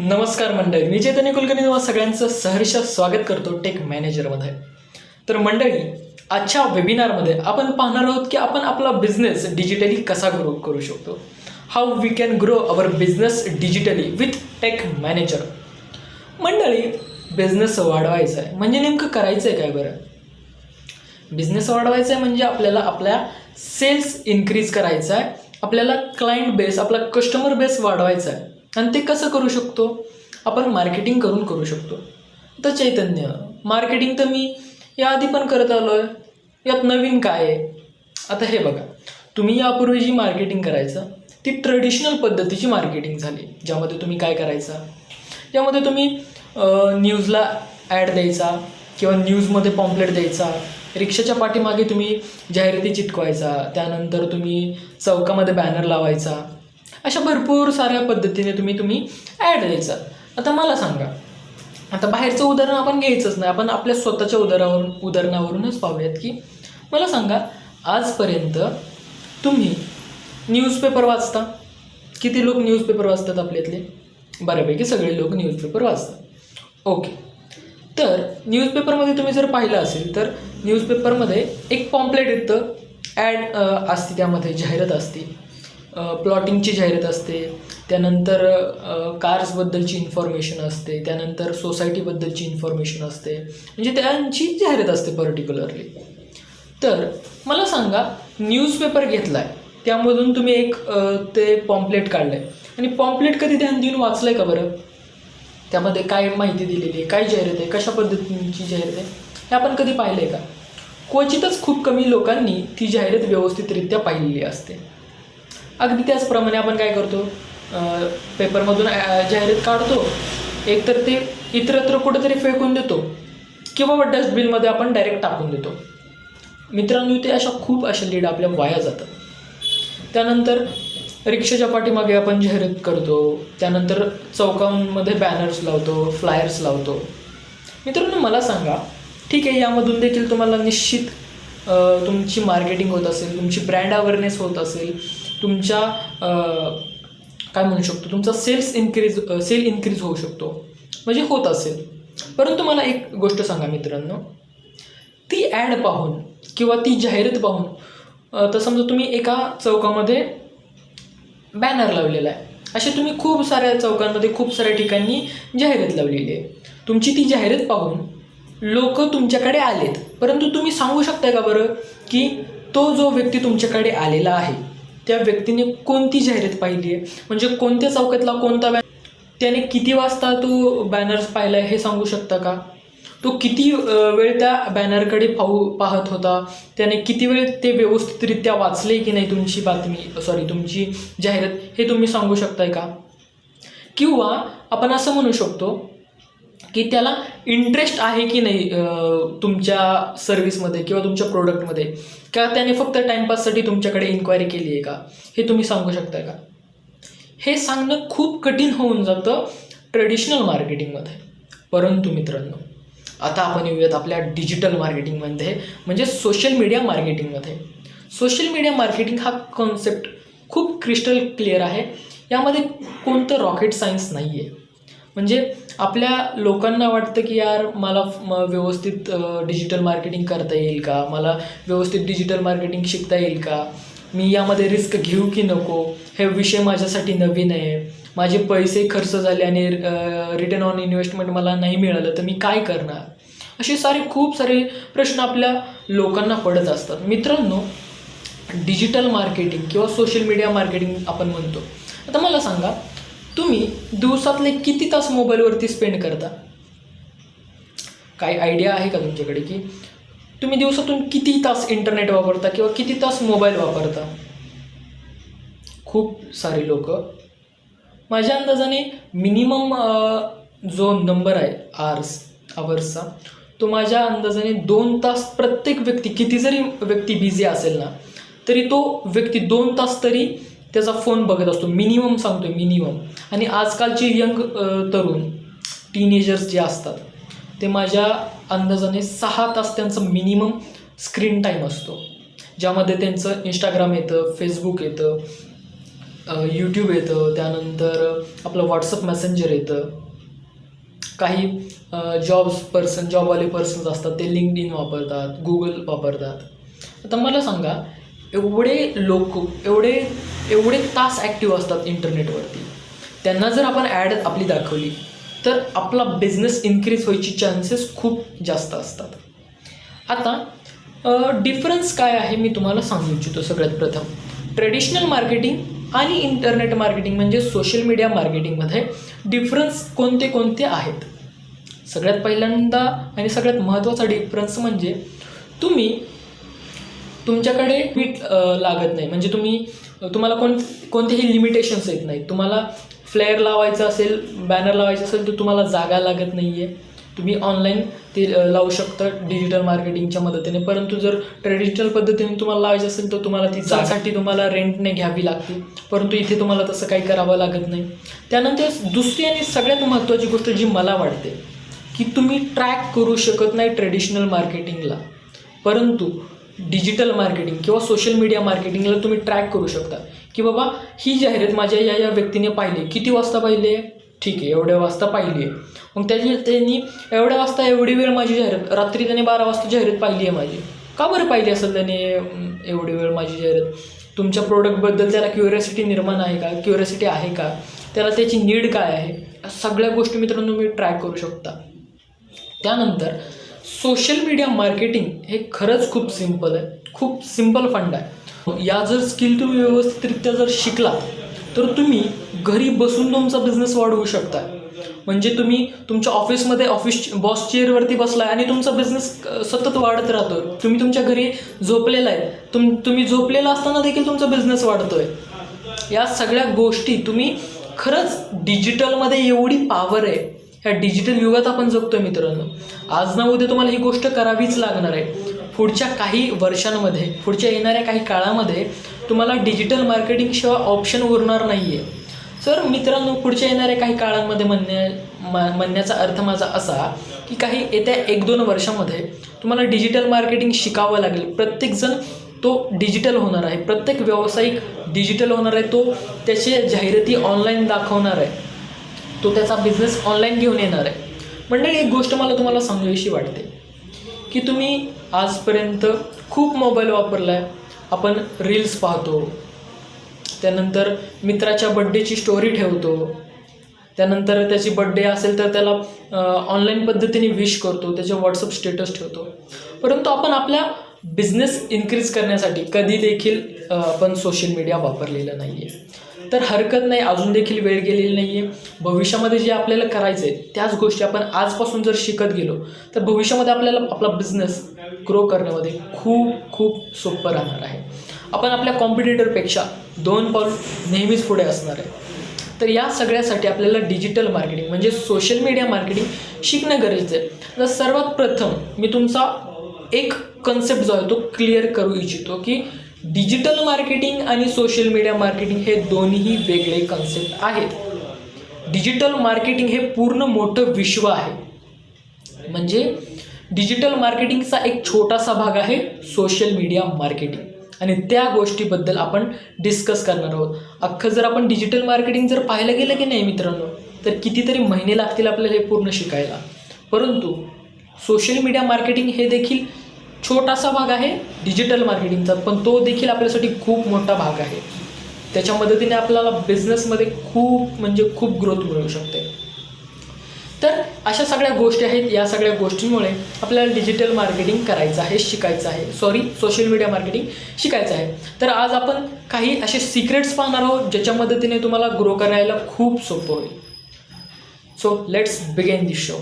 नमस्कार मंडळी. मी चैतन्य कुलकर्णी तुम्हाला सगळ्यांचं सहर्ष स्वागत करतो टेक मॅनेजरमध्ये तर मंडळी आजच्या वेबिनारमध्ये आपण पाहणार आहोत की आपण आपला बिझनेस डिजिटली कसा ग्रो करू शकतो. How we can grow our business digitally with tech manager मंडळी बिझनेस वाढवायचा आहे म्हणजे नेमकं करायचं आहे काय बरं? बिझनेस वाढवायचा आहे म्हणजे आपल्याला आपल्या सेल्स इन्क्रीज करायचा आहे आपल्याला क्लायंट बेस आपला कस्टमर बेस वाढवायचा आहे आणि ते कसं करू शकतो? आपण मार्केटिंग करून करू शकतो. तर चैतन्य मार्केटिंग तर मी याआधी पण करत आलो आहे यात नवीन काय आहे? आता हे बघा. तुम्ही यापूर्वी जी मार्केटिंग करायचं ती ट्रेडिशनल पद्धतीची मार्केटिंग झाली. ज्यामध्ये तुम्ही काय करायचा? यामध्ये तुम्ही न्यूजला ॲड द्यायचा किंवा न्यूजमध्ये पॉम्पलेट द्यायचा. रिक्षाच्या पाठीमागे तुम्ही जाहिराती चिटकवायचा त्यानंतर तुम्ही चौकामध्ये बॅनर लावायचा. अशा भरपूर साऱ्या पद्धतीने तुम्ही तुम्ही ॲड द्यायचा आता मला सांगा. आता बाहेरचं उदाहरण आपण घ्यायचंच नाही. आपण आपल्या स्वतःच्या उदाहरणावरून उदाहरणावरूनच पाहूयात की मला सांगा आजपर्यंत तुम्ही न्यूजपेपर वाचता? किती लोक न्यूजपेपर वाचतात आपल्यातले? बऱ्यापैकी सगळे लोक न्यूजपेपर वाचतात. ओके तर न्यूजपेपरमध्ये तुम्ही जर पाहिलं असेल तर न्यूजपेपरमध्ये एक पॉम्प्लेट येतं. ॲड असते त्यामध्ये जाहिरात असते. प्लॉटिंगची जाहिरात असते. त्यानंतर कार्सबद्दलची इन्फॉर्मेशन असते. त्यानंतर सोसायटीबद्दलची इन्फॉर्मेशन असते. म्हणजे त्यांची जाहिरात असते पर्टिक्युलरली तर मला सांगा न्यूजपेपर घेतला आहे त्यामधून तुम्ही एक ते पॉम्पलेट काढलं आहे आणि पॉम्पलेट कधी ध्यान देऊन वाचलं आहे का बरं? त्यामध्ये काय माहिती दिलेली आहे? काय जाहिरात आहे? कशा पद्धतीची जाहिरात आहे? हे आपण कधी पाहिलं आहे का? क्वचितच खूप कमी लोकांनी ती जाहिरात व्यवस्थितरित्या पाहिलेली असते. अगदी त्याचप्रमाणे आपण काय करतो? पेपरमधून जाहिरात काढतो. एकतर ते इतरत्र कुठेतरी फेकून देतो. किंवा डस्टबिनमध्ये आपण डायरेक्ट टाकून देतो. मित्रांनो ते अशा खूप अशा लीड आपल्या वाया जातात. त्यानंतर रिक्षाच्या पाठीमागे आपण जाहिरात करतो. त्यानंतर चौकांमध्ये बॅनर्स लावतो फ्लायर्स लावतो. मित्रांनो मला सांगा ठीक आहे यामधून देखील तुम्हाला निश्चित तुमची मार्केटिंग होत असेल तुमची ब्रँड अवेअरनेस होत असेल. तुमच्या काय म्हणू शकतो तुमचा सेल्स इन्क्रीज सेल इन्क्रीज होऊ शकतो. म्हणजे होत असेल. परंतु मला एक गोष्ट सांगा मित्रांनो. ती ॲड पाहून किंवा ती जाहिरात पाहून तर समजा तुम्ही एका चौकामध्ये बॅनर लावलेला आहे. असे तुम्ही खूप साऱ्या चौकांमध्ये खूप साऱ्या ठिकाणी जाहिरात लावलेली आहे. तुमची ती जाहिरात पाहून लोक तुमच्याकडे आलेत. परंतु तुम्ही सांगू शकता का बरं की तो जो व्यक्ती तुमच्याकडे आलेला आहे त्या व्यक्तीने कोणती जाहिरात पाहिली आहे? म्हणजे कोणत्या चौकातला कोणता बॅ त्याने किती वाजता तो बॅनर्स पाहिला आहे हे सांगू शकता का? तो किती वेळ त्या बॅनरकडे पाहू पाहत होता? त्याने किती वेळ ते व्यवस्थितरित्या वाचले की नाही तुमची बातमी सॉरी तुमची जाहिरात हे तुम्ही सांगू शकताय का? किंवा आपण असं म्हणू शकतो की त्याला इंटरेस्ट आहे की नाही तुमच्या सर्व्हिसमध्ये किंवा तुमच्या प्रोडक्टमध्ये का त्याने फक्त टाईमपाससाठी तुमच्याकडे इन्क्वायरी केली आहे का? हे तुम्ही सांगू शकता का? हे सांगणं खूप कठीण होऊन जातं ट्रेडिशनल मार्केटिंगमध्ये परंतु मित्रांनो आता आपण येऊयात आपल्या डिजिटल मार्केटिंगमध्ये म्हणजे सोशल मीडिया मार्केटिंगमध्ये सोशल मीडिया मार्केटिंग हा कॉन्सेप्ट खूप क्रिस्टल क्लिअर आहे. यामध्ये कोणतं रॉकेट सायन्स नाही आहे म्हणजे आपल्या लोकांना वाटतं की यार मला म- व्यवस्थित डिजिटल मार्केटिंग करता येईल का? मला व्यवस्थित डिजिटल मार्केटिंग शिकता येईल का? मी यामध्ये रिस्क घेऊ की नको? हे विषय माझ्यासाठी नवीन आहे. माझे पैसे खर्च झाले आणि रिटर्न ऑन इन्व्हेस्टमेंट मला नाही मिळालं तर मी काय करणार? असे सारे खूप सारे प्रश्न आपल्या लोकांना पडत असतात. मित्रांनो डिजिटल मार्केटिंग किंवा सोशल मीडिया मार्केटिंग आपण म्हणतो. आता मला सांगा तुम्ही दिवसातले किती तास मोबाईलवरती स्पेंड करता? काही आयडिया आहे का तुमच्याकडे की तुम्ही दिवसातून किती तास इंटरनेट वापरता किंवा किती तास मोबाईल वापरता? खूप सारे लोक. माझ्या अंदाजाने मिनिमम जो नंबर आहे आर्स आवर्सचा तो माझ्या अंदाजाने दोन तास प्रत्येक व्यक्ती किती जरी व्यक्ती बिझी असेल ना तरी तो व्यक्ती दोन तास तरी त्याचा फोन बघत असतो. मिनिमम सांगतोय मिनिमम आणि आजकालचे यंग तरुण टीनेजर्स जे असतात ते माझ्या अंदाजाने सहा तास त्यांचं मिनिमम स्क्रीन टाईम असतो. ज्यामध्ये त्यांचं इंस्टाग्राम येतं फेसबुक येतं यूट्यूब येतं त्यानंतर आपलं व्हॉट्सअप मेसेंजर येतं. काही जॉब्स पर्सन जॉबवाले पर्सन्स असतात ते लिंकड इन वापरतात गुगल वापरतात. आता मला सांगा एवढे लोक एवढे एवढे तास ॲक्टिव्ह असतात इंटरनेटवरती त्यांना जर आपण ॲड आपली दाखवली तर आपला बिझनेस इन्क्रीज व्हायची चान्सेस खूप जास्त असतात. आता डिफरन्स काय आहे मी तुम्हाला सांगू इच्छितो सगळ्यात प्रथम. ट्रेडिशनल मार्केटिंग आणि इंटरनेट मार्केटिंग म्हणजे सोशल मीडिया मार्केटिंगमध्ये डिफरन्स कोणते कोणते आहेत? सगळ्यात पहिल्यांदा आणि सगळ्यात महत्त्वाचा डिफरन्स म्हणजे तुम्ही तुमच्याकडे मीट लागत नाही. म्हणजे तुम्ही तुम्हाला कोण कोणतेही लिमिटेशन्स येत नाहीत. तुम्हाला फ्लेअर लावायचं असेल बॅनर लावायचं असेल तर तुम्हाला जागा लागत नाही आहे तुम्ही ऑनलाईन ते लावू शकता डिजिटल मार्केटिंगच्या मदतीने. परंतु जर ट्रेडिशनल पद्धतीने तुम्हाला लावायचं असेल तर तुम्हाला ती जासाठी तुम्हाला रेंटने घ्यावी लागते. परंतु इथे तुम्हाला तसं काही करावं लागत नाही. त्यानंतर दुसरी आणि सगळ्यात महत्त्वाची गोष्ट जी मला वाटते की तुम्ही ट्रॅक करू शकत नाही ट्रेडिशनल मार्केटिंगला परंतु डिजिटल मार्केटिंग किंवा सोशल मीडिया मार्केटिंगला तुम्ही ट्रॅक करू शकता. की बाबा ही जाहिरात माझ्या या या व्यक्तीने पाहिली किती वाजता पाहिली? आहे ठीक आहे एवढ्या वाजता पाहिली आहे. मग त्याची त्यांनी एवढ्या वाजता एवढी वेळ माझी जाहिरात रात्री त्याने बारा वाजता जाहिरात पाहिली आहे माझी. का बरं पाहिली असेल त्याने एवढी वेळ माझी जाहिरात? तुमच्या प्रोडक्टबद्दल त्याला क्युरियोसिटी निर्माण आहे का? क्युरियोसिटी आहे का? त्याला त्याची नीड काय आहे? सगळ्या गोष्टी मित्रांनो तुम्ही ट्रॅक करू शकता. त्यानंतर सोशल मीडिया मार्केटिंग हे खरंच खूप सिंपल आहे. खूप सिंपल फंड आहे. या जर स्किल तुम्ही व्यवस्थितरित्या जर शिकला तर तुम्ही घरी बसून तुमचा बिझनेस वाढवू शकता. म्हणजे तुम्ही तुमच्या ऑफिसमध्ये ऑफिस बॉस चेअरवरती बसलाय आणि तुमचा बिझनेस सतत वाढत राहतो. तुम्ही तुमच्या घरी झोपलेला आहे. तुम तुम्ही झोपलेला असताना देखील तुमचा बिझनेस वाढतोय. या सगळ्या गोष्टी तुम्ही खरंच डिजिटलमध्ये एवढी पॉवर आहे. ह्या डिजिटल युगात आपण जगतोय मित्रांनो. आज ना उद्या तुम्हाला ही गोष्ट करावीच लागणार आहे. पुढच्या काही वर्षांमध्ये पुढच्या येणाऱ्या काही काळामध्ये तुम्हाला डिजिटल मार्केटिंग शिवाय ऑप्शन उरणार नाही आहे सर मित्रांनो पुढच्या येणाऱ्या काही काळांमध्ये म्हणण्या म्हणण्याचा अर्थ माझा असा की काही येत्या एक दोन वर्षामध्ये तुम्हाला डिजिटल मार्केटिंग शिकावं लागेल. प्रत्येकजण तो डिजिटल होणार आहे. प्रत्येक व्यावसायिक डिजिटल होणार आहे. तो त्याचे जाहिराती ऑनलाईन दाखवणार आहे. तो त्याचा बिझनेस ऑनलाईन घेऊन येणार आहे. म्हणजे एक गोष्ट मला तुम्हाला सांगावीशी वाटते की तुम्ही आजपर्यंत खूप मोबाईल वापरला आहे आपण रील्स पाहतो. त्यानंतर मित्राच्या बड्डेची स्टोरी ठेवतो. त्यानंतर त्याची बड्डे असेल तर त्याला ऑनलाईन पद्धतीने विश करतो. त्याचे व्हॉट्सअप स्टेटस ठेवतो. परंतु आपण आपल्या बिझनेस इन्क्रीज करण्यासाठी कधी देखील आपण सोशल मीडिया वापरलेलं नाही आहे तर हरकत नाही अजून देखील वेळ गेलेली नाही आहे भविष्यामध्ये जे आपल्याला करायचं आहे त्याच गोष्टी आपण आजपासून जर शिकत गेलो तर भविष्यामध्ये आपल्याला आपला बिझनेस ग्रो करण्यामध्ये खूप खूप सोपं राहणार आहे. आपण आपल्या कॉम्पिटिटरपेक्षा दोन पाऊल नेहमीच पुढे असणार आहे. तर या सगळ्यासाठी आपल्याला डिजिटल मार्केटिंग म्हणजे सोशल मीडिया मार्केटिंग शिकणं गरजेचं आहे. तर सर्वात प्रथम मी तुमचा एक कन्सेप्ट जो आहे तो क्लिअर करू इच्छितो की डिजिटल मार्केटिंग आणि सोशल मीडिया मार्केटिंग हे दोन्ही वेगळे कन्सेप्ट आहेत. डिजिटल मार्केटिंग हे पूर्ण मोठं विश्व आहे. म्हणजे डिजिटल मार्केटिंगचा एक छोटासा भाग आहे सोशल मीडिया मार्केटिंग. आणि त्या गोष्टीबद्दल आपण डिस्कस करणार आहोत. अख्खं जर आपण डिजिटल मार्केटिंग जर पाहायला गेलं की नाही मित्रांनो तर कितीतरी महिने लागतील आपल्याला हे पूर्ण शिकायला. परंतु सोशल मीडिया मार्केटिंग हे देखील छोटासा भाग आहे डिजिटल मार्केटिंगचा पण तो देखील आपल्यासाठी खूप मोठा भाग आहे. त्याच्या मदतीने आपल्याला बिझनेसमध्ये खूप म्हणजे खूप ग्रोथ मिळू शकते. तर अशा सगळ्या गोष्टी आहेत. या सगळ्या गोष्टींमुळे आपल्याला डिजिटल मार्केटिंग करायचं आहे शिकायचं आहे. सॉरी सोशल मीडिया मार्केटिंग शिकायचं आहे. तर आज आपण काही असे सिक्रेट्स पाहणार आहोत ज्याच्या मदतीने तुम्हाला ग्रो करायला खूप सोपं होईल. So let's begin this show